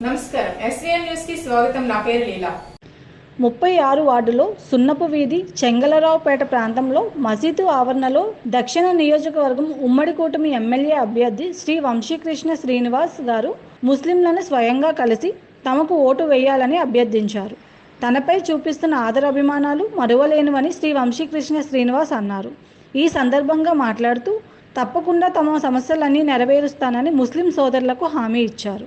నమస్కారం. ఎస్వీఎన్ న్యూస్కి స్వాగతం. నా పేరు లీలా. ముప్పై ఆరు వార్డులో సున్నపు వీధి చెంగలరావుపేట ప్రాంతంలో మసీదు ఆవరణలో దక్షిణ నియోజకవర్గం ఉమ్మడి కూటమి ఎమ్మెల్యే అభ్యర్థి శ్రీ వంశీకృష్ణ శ్రీనివాస్ గారు ముస్లింలను స్వయంగా కలిసి తమకు ఓటు వేయాలని అభ్యర్థించారు. తనపై చూపిస్తున్న ఆదరాభిమానాలు మరువలేనివని శ్రీ వంశీకృష్ణ శ్రీనివాస్ అన్నారు. ఈ సందర్భంగా మాట్లాడుతూ తప్పకుండా తమ సమస్యలన్నీ నెరవేరుస్తానని ముస్లిం సోదరులకు హామీ ఇచ్చారు.